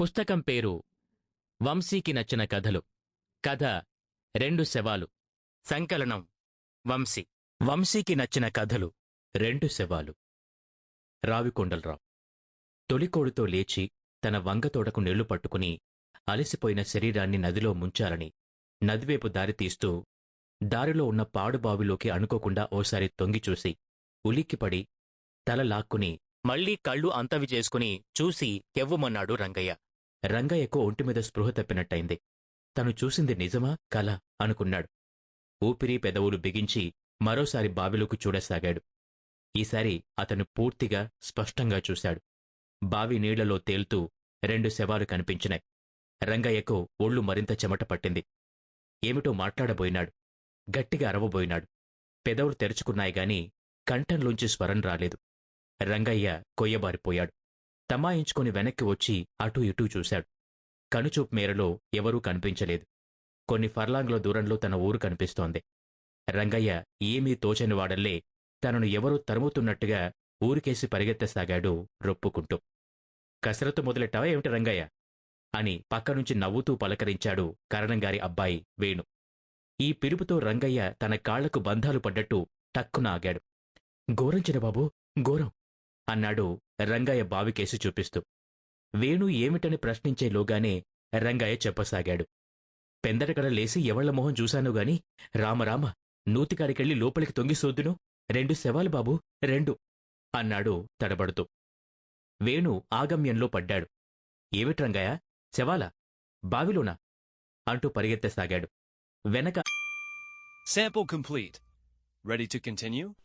పుస్తకం పేరు వంశీకి నచ్చిన కథలు. కథ రెండు శవాలు. సంకలనం. వంశీ. వంశీకి నచ్చిన కథలు రెండు శవాలు. రావికొండలరావు. తొలికోడుతో లేచి తన వంగతోడకు నీళ్ళు పట్టుకుని అలసిపోయిన శరీరాన్ని నదిలో ముంచాలని నదివైపు దారితీస్తూ దారిలో ఉన్న పాడుబావిలోకి అనుకోకుండా ఓసారి తొంగిచూసి ఉలిక్కిపడి తల లాక్కుని మళ్ళీ కళ్ళు అంతవి చేసుకుని చూసి కెవ్వుమన్నాడు రంగయ్య. రంగయ్యకు ఒంటిమీద స్పృహ తప్పినట్టయింది. తను చూసింది నిజమా కల అనుకున్నాడు. ఊపిరి పెదవులు బిగించి మరోసారి బావిలోకి చూడసాగాడు. ఈసారి అతను పూర్తిగా స్పష్టంగా చూశాడు. బావి నీళ్ళలో తేలుతూ రెండు శవాలు కనిపించినాయి. రంగయ్యకు ఒళ్ళు మరింత చెమట పట్టింది. ఏమిటో మాట్లాడబోయినాడు. గట్టిగా అరవబోయినాడు. పెదవులు తెరుచుకున్నాయి గాని కంఠంలోంచి స్వరం రాలేదు. రంగయ్య కొయ్యబారిపోయాడు. తమాయించుకుని వెనక్కి వచ్చి అటూ ఇటూ చూశాడు. కనుచూపు మేరలో ఎవరూ కనిపించలేదు. కొన్ని ఫర్లాంగ్ల దూరంలో తన ఊరు కనిపిస్తోంది. రంగయ్య ఏమీ తోచని వాడల్లే తనను ఎవరూ తరుముతున్నట్టుగా ఊరికేసి పరిగెత్తసాగాడు రొప్పుకుంటూ. కసరత్తు మొదలెట్టావా ఏమిటి రంగయ్య? అని పక్కనుంచి నవ్వుతూ పలకరించాడు కరణంగారి అబ్బాయి వేణు. ఈ పిలుపుతో రంగయ్య తన కాళ్ళకు బంధాలు పడ్డట్టు టక్కున ఆగాడు. ఘోరంచిన బాబూ ఘోరం అన్నాడు రంగయ్య బావికేసి చూపిస్తూ. వేణు ఏమిటని ప్రశ్నించేలోగానే రంగయ్య చెప్పసాగాడు. పెందటకడ లేసి ఎవళ్ళ మొహం చూశాను గాని రామరామ నూతికాడికెళ్ళి లోపలికి తొంగి సోద్దును రెండు శవాలు బాబు రెండు అన్నాడు తడబడుతూ. వేణు ఆగమ్యంలో పడ్డాడు. ఏమిట్రంగయ్య శవాలా బావిలోనా? అంటూ పరిగెత్తసాగాడు. వెనక Sample complete. Ready to continue?